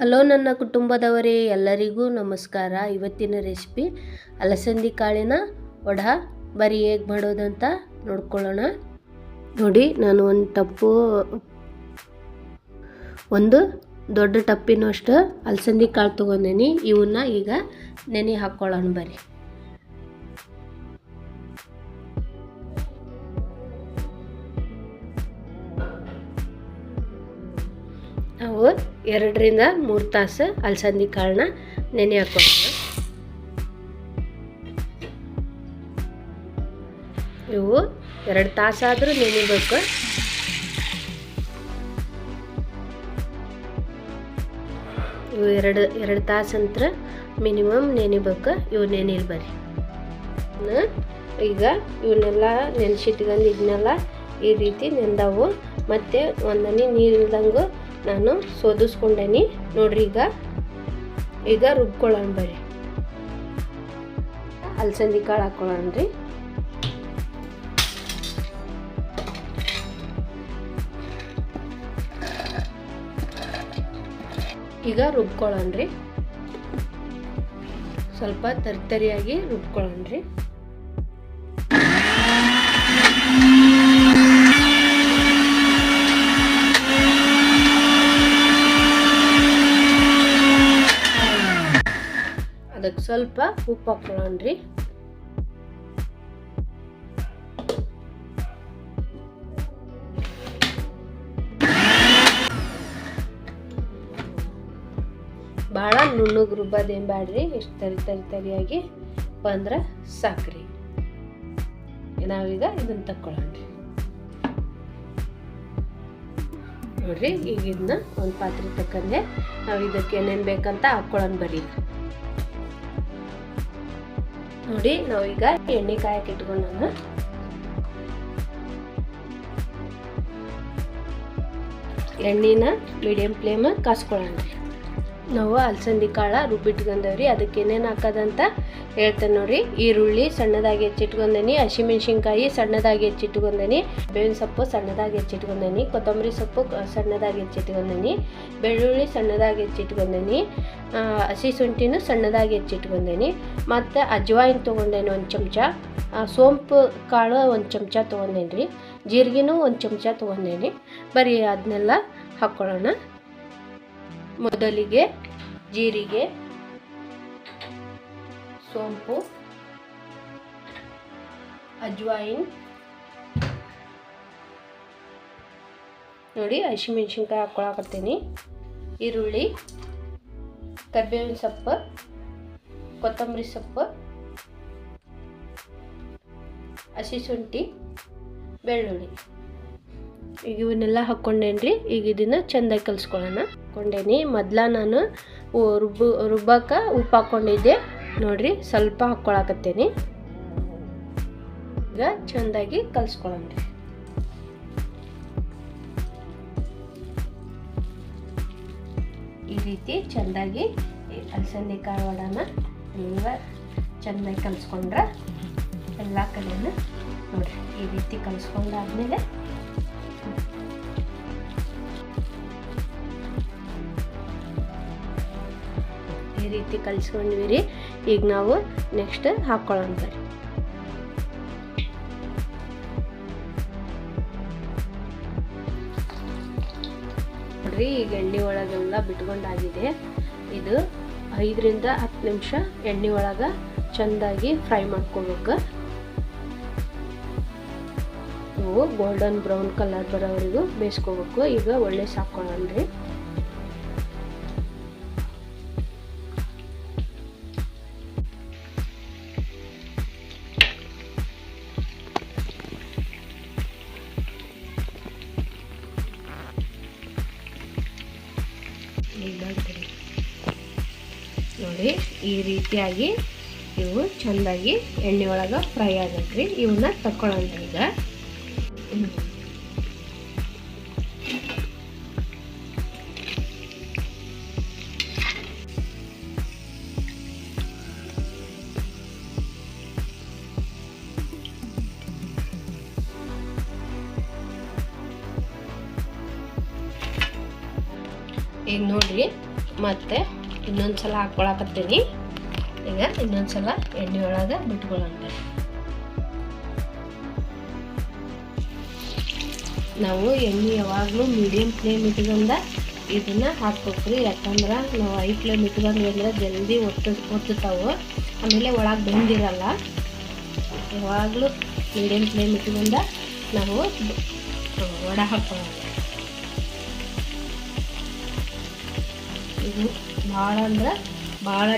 Hello ನನ್ನ ಕುಟುಂಬದವರೇ, ಎಲ್ಲರಿಗೂ ನಮಸ್ಕಾರ. ಇವತ್ತಿನ ರೆಸಿಪಿ ಅಲಸಂದಿ ಕಾಳಿನ ವಡ. ಬರೀ ಹೇಗೆ ಮಾಡೋದಂತ ನೋಡ್ಕೊಳ್ಳೋಣ. ನೋಡಿ, ನಾನು ಒಂದು ಟಪ್ಪು, ಒಂದು ದೊಡ್ಡ ಟಪ್ಪಿನಷ್ಟು ಅಲಸಂದಿ ಕಾಳು ತೊಗೊಂಡೀನಿ. ಇವನ್ನ ಈಗ ನೆನೆ ಹಾಕ್ಕೊಳ್ಳೋಣ ಬರೀ ನಾವು ಎರಡರಿಂದ ಮೂರು ತಾಸು ಅಲಸಂದಿ ಕಾಳನ್ನ ನೆನೆ ಹಾಕೋಣ. ಇವು ಎರಡು ತಾಸಾದರೂ ನೆನೆಬೇಕು. ಇವು ಎರಡು ಎರಡು ತಾಸು ನಂತರ ಮಿನಿಮಮ್ ನೆನಿಬೇಕು. ಇವು ನೆನಿಲ್ ಬರ್ರಿ. ಈಗ ಇವನ್ನೆಲ್ಲ ನೆನೆಸಿಟ್ಕೊಂಡು ಇದನ್ನೆಲ್ಲ ಈ ರೀತಿ ನೆಂದವು. ಮತ್ತು ಒಂದನಿ ನೀರಿಲ್ದಂಗೆ ನಾನು ಸೋದಿಸ್ಕೊಂಡೇನಿ. ನೋಡ್ರಿ ಈಗ. ಈಗ ರುಬ್ಕೊಳ್ಳೋಣ ಬರ್ರಿ. ಅಲಸಂದಿ ಕಾಳು ಹಾಕ್ಕೊಳ್ಳೋಣ ರೀ. ಈಗ ರುಬ್ಕೊಳ್ಳೋಣ ರೀ. ಸ್ವಲ್ಪ ತರಿತರಿಯಾಗಿ ರುಬ್ಕೊಳ್ಳೋಣ ರೀ ಅದಕ್ಕೆ ಸ್ವಲ್ಪ ಉಪ್ಪು ಹಾಕೊಳ್ಳೋಣ ರೀ ಭಾಳ ನುಣ್ಣಗೆ ರುಬ್ಬೋದೇನು ಬ್ಯಾಡ್ರಿ ಎಷ್ಟು ತರಿ ತರಿ ತರಿಯಾಗಿ ಬಂದ್ರೆ ಸಾಕ್ರಿ. ನಾವೀಗ ಇದನ್ನು ತಕ್ಕೊಳ್ಳೋಣ ನೋಡ್ರಿ, ಈಗ ಇದನ್ನ ಒಂದು ಪಾತ್ರೆ ತಕ್ಕಂಡೆ ನಾವು ಇದಕ್ಕೆ ಏನೇನು ಬೇಕಂತ ಹಾಕ್ಕೊಳ್ಳೋಣ ಬರೀ. ನೋಡಿ, ನಾವೀಗ ಎಣ್ಣೆ ಕಾಯಕ್ಕೆ ಇಟ್ಕೊಂಡಾನ ಎಣ್ಣೆನ ಮೀಡಿಯಂ ಫ್ಲೇಮ್ ಕಾಸ್ಕೊಳ್ಳೋಣ. ನಾವು ಅಲಸಂದಿ ಕಾಳು, ರುಬ್ಬಿಟ್ಕೊಂಡವ್ರಿ, ಅದಕ್ಕೆ ಏನೇನು ಹಾಕೋದಂತ ಹೇಳ್ತೇನೆ ನೋಡಿ ಈರುಳ್ಳಿ ಸಣ್ಣದಾಗಿ ಹೆಚ್ಚಿಟ್ಕೊಂಡೇನಿ, ಹಸಿಮೆಣ್ಸಿನ್ಕಾಯಿ ಸಣ್ಣದಾಗಿ ಹೆಚ್ಚಿಟ್ಕೊಂಡೇನಿ, ಬೇವಿನ ಸೊಪ್ಪು ಸಣ್ಣದಾಗಿ ಹೆಚ್ಚಿಟ್ಕೊಂಡೇನಿ, ಕೊತ್ತಂಬರಿ ಸೊಪ್ಪು ಸಣ್ಣದಾಗಿ ಹೆಚ್ಚಿಟ್ಕೊಂಡೇನಿ, ಬೆಳ್ಳುಳ್ಳಿ ಸಣ್ಣದಾಗಿ ಹೆಚ್ಚಿಟ್ಕೊಂಡೇನಿ ಹಸಿ ಶುಂಠಿನೂ ಸಣ್ಣದಾಗಿ ಹೆಚ್ಚಿಟ್ಕೊಂಡೇನಿ, ಮತ್ತು ಅಜ್ವಾಯಿನ್ ತೊಗೊಂಡೇನಿ ಒಂದು ಚಮಚ ಸೋಂಪು ಕಾಳು ಒಂದು ಚಮಚ ತೊಗೊಂಡೇನಿ ರೀ ಜೀರಿಗೆನೂ ಒಂದು ಚಮಚ ತೊಗೊಂಡೇನಿ. ಬರೀ ಅದನ್ನೆಲ್ಲ ಹಾಕ್ಕೊಳ್ಳೋಣ. ಮೊದಲಿಗೆ ಜೀರಿಗೆ ಸೋಂಪು, ಅಜ್ವಾಯಿನ್, ನೋಡಿ ಹಸಿಮೆಣ್ಸಿನ್ಕಾಯಿ ಹಾಕ್ಕೊಳಕತ್ತೀನಿ. ಈರುಳ್ಳಿ, ಕರ್ಬೇವಿನ ಸೊಪ್ಪು, ಕೊತ್ತಂಬರಿ ಸೊಪ್ಪು, ಹಸಿ ಶುಂಠಿ, ಬೆಳ್ಳುಳ್ಳಿ. ಈಗ ಇವನ್ನೆಲ್ಲ ಹಾಕ್ಕೊಂಡೇನ್ರಿ? ಈಗ ಇದನ್ನು ಚೆಂದಾಗಿ ಕಲಿಸ್ಕೊಳ್ಳೋಣ. ಹಾಕ್ಕೊಂಡೇನಿ. ಮೊದ್ಲ ನಾನು ರುಬ್ಬು ರುಬ್ಬಕ್ಕೆ ಉಪ್ಪು ಹಾಕ್ಕೊಂಡಿದ್ದೆ. ನೋಡ್ರಿ, ಸ್ವಲ್ಪ ಹಾಕ್ಕೊಳಕತ್ತೇನಿ. ಈಗ ಚೆಂದಾಗಿ ಕಲಿಸ್ಕೊಳ್ಳೋಣ ಈ ರೀತಿ ಚೆಂದಾಗಿ ಅಲಸಂದಿ ಕಾಳು ವಡನ ಎಲ್ಲ ಚೆಂದಾಗಿ ಕಲಿಸ್ಕೊಂಡ್ರೆ ಎಲ್ಲ ಕಡೆನೂ ನೋಡ್ರಿ, ಈ ರೀತಿ ಕಲಿಸ್ಕೊಂಡಾದ್ಮೇಲೆ ಈ ರೀತಿ ಕಲಿಸ್ಕೊಂಡ್ವಿ ರೀ ಈಗ ನಾವು ನೆಕ್ಸ್ಟ್ ಹಾಕ್ಕೊಳ್ಳೋಣ ಬರ್ರಿ ನೋಡ್ರಿ, ಈಗ ಎಣ್ಣೆ ಒಳಗೆಲ್ಲ ಬಿಟ್ಕೊಂಡಾಗಿದೆ. ಇದು ಐದರಿಂದ ಹತ್ತು ನಿಮಿಷ ಎಣ್ಣೆ ಒಳಗೆ ಚೆಂದಾಗಿ ಫ್ರೈ ಮಾಡ್ಕೋಬೇಕು. ಗೋಲ್ಡನ್ ಬ್ರೌನ್ ಕಲರ್ ಬರೋವರೆಗೂ ಬೇಯಿಸ್ಕೋಬೇಕು. ಈಗ ಒಳ್ಳೆ ಸಾಕೊಳ್ಳೋಣ ರೀ. ಈ ರೀತಿಯಾಗಿ ಇವು ಚೆಂದಾಗಿ ಎಣ್ಣೆ ಒಳಗೆ ಫ್ರೈ ಆಗತ್ರಿ ಇವನ್ನ ತಕ್ಕೊಳ್ಳೋಣ ಈಗ. ಈಗ ನೋಡ್ರಿ ಮತ್ತು ಇನ್ನೊಂದು ಸಲ ಹಾಕ್ಕೊಳಕತ್ತೀನಿ ಈಗ ಇನ್ನೊಂದು ಸಲ ಎಣ್ಣೆ ಒಳಗೆ ಬಿಟ್ಕೊಳ್ಳೋಣ ನಾವು ಎಣ್ಣೆ ಯಾವಾಗಲೂ ಮೀಡಿಯಮ್ ಫ್ಲೇಮ್ ಇಟ್ಕೊಂಡ ಇದನ್ನು ಹಾಕ್ಬೇಕ್ರಿ. ಯಾಕಂದ್ರೆ ನಾವು ಐ ಫ್ಲೇಮ್ ಇಟ್ಕೊಂಡ್ವಿ ಅಂದ್ರೆ ಜಲ್ದಿ ಒಟ್ಟು, ಒತ್ತುತ್ತಾವು. ಆಮೇಲೆ ಒಳಗೆ ಬಂದಿರಲ್ಲ. ಯಾವಾಗಲೂ ಮೀಡಿಯಮ್ ಫ್ಲೇಮ್ ಇಟ್ಕೊಂಡ ನಾವು ವಡ ಹಾಕೊಳ್ಳೋಣ ಇದು ಭಾಳ ಅಂದ್ರೆ ಭಾಳ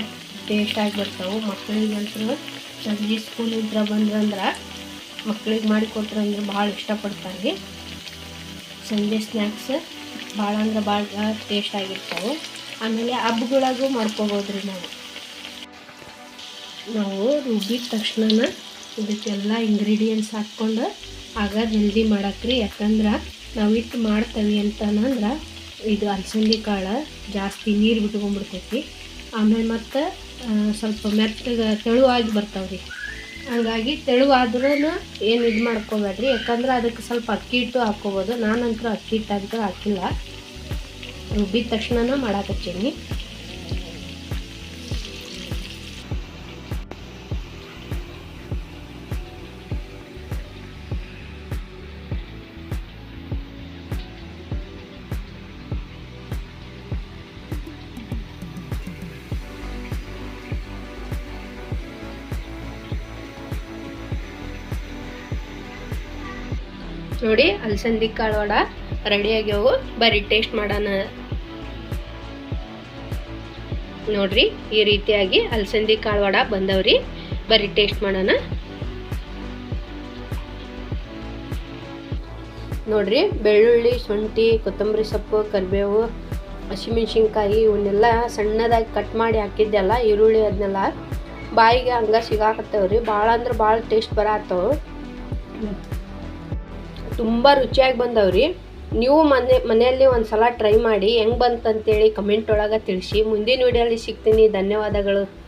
ಟೇಸ್ಟಾಗಿ ಬರ್ತಾವೆ ಮಕ್ಕಳಿಗಂತೂ ಸಂಜೆ ಸ್ಕೂಲಿಂದ ಬಂದ್ರಂದ್ರೆ ಮಕ್ಳಿಗೆ ಮಾಡಿ ಕೊಟ್ರಂದ್ರೆ ಭಾಳ ಇಷ್ಟಪಡ್ತಾರೆ ಸಂಜೆ ಸ್ನ್ಯಾಕ್ಸ್ ಭಾಳ ಅಂದ್ರೆ ಭಾಳ ಟೇಸ್ಟ್ ಆಗಿರ್ತಾವೆ. ಆಮೇಲೆ ಹಬ್ಬಗಳಾಗೂ ಮಾಡ್ಕೋಬೋದು ರೀ ನಾವು. ನಾವು ರುಬ್ಬಿದ ತಕ್ಷಣ ಇದಕ್ಕೆಲ್ಲ ಇಂಗ್ರೀಡಿಯೆಂಟ್ಸ್ ಹಾಕ್ಕೊಂಡು ಆಗ ಜಲ್ದಿ ಮಾಡಕ್ರಿ. ಯಾಕಂದ್ರೆ ನಾವು ಇಟ್ಟು ಮಾಡ್ತೇವೆ ಅಂತಂದ್ರೆ ಇದು ಅಲಸಂದಿ ಕಾಳು, ಜಾಸ್ತಿ ನೀರು ಬಿಟ್ಕೊಂಡ್ಬಿಡ್ತೈತಿ. ಆಮೇಲೆ ಮತ್ತು ಸ್ವಲ್ಪ ಮೆತ್ತಗೆ ತೆಳುವಾಗಿ ರೀ ಹಂಗಾಗಿ ತೆಳುವಾದ್ರೂ ಏನು ಇದು ಮಾಡ್ಕೋಬೇಡ್ರಿ. ಯಾಕಂದ್ರೆ ಅದಕ್ಕೆ ಸ್ವಲ್ಪ ಅಕ್ಕಿ ಹಿಟ್ಟು ಹಾಕ್ಕೋಬೋದು. ನಾನಂತೂ ಅಕ್ಕಿ ಹಿಟ್ಟು ಅಂತ ಹಾಕಿಲ್ಲ. ರುಬ್ಬಿದ ತಕ್ಷಣ ಮಾಡಾಕತ್ತೀನಿ ನೋಡಿ ಅಲಸಂದಿ ಕಾಳು ವಡ ರೆಡಿ ಆಗ್ಯಾವು ಬರೀ ಟೇಸ್ಟ್ ಮಾಡೋಣ. ನೋಡ್ರಿ, ಈ ರೀತಿಯಾಗಿ ಅಲಸಂದಿ ಕಾಳು ವಡ ಬಂದವ್ರಿ, ಬರೀ ಟೇಸ್ಟ್ ಮಾಡೋಣ. ನೋಡ್ರಿ, ಬೆಳ್ಳುಳ್ಳಿ, ಶುಂಠಿ, ಕೊತ್ತಂಬರಿ ಸೊಪ್ಪು, ಕರಿಬೇವು, ಹಸಿಮೆಣ್ಸಿನ್ಕಾಯಿ, ಇವನ್ನೆಲ್ಲ ಸಣ್ಣದಾಗಿ ಕಟ್ ಮಾಡಿ ಹಾಕಿದ್ದೆಲ್ಲ ಈರುಳ್ಳಿ ಅದನ್ನೆಲ್ಲ ಬಾಯಿಗೆ ಹಂಗ ಸಿಗಾಕತ್ತವ್ರಿ. ಭಾಳ ಅಂದ್ರೆ ಭಾಳ ಟೇಸ್ಟ್ ಬರತ್ತವು ತುಂಬ ರುಚಿಯಾಗಿ ಬಂದವ್ರಿ. ನೀವು ಮನೆ, ಮನೆಯಲ್ಲಿ ಒಂದು ಸಲ ಟ್ರೈ ಮಾಡಿ ಹೆಂಗೆ ಬಂತಂತೇಳಿ ಕಮೆಂಟ್ ಒಳಗೆ ತಿಳಿಸಿ. ಮುಂದಿನ ವಿಡಿಯೋಲಿ ಸಿಗ್ತೀನಿ. ಧನ್ಯವಾದಗಳು.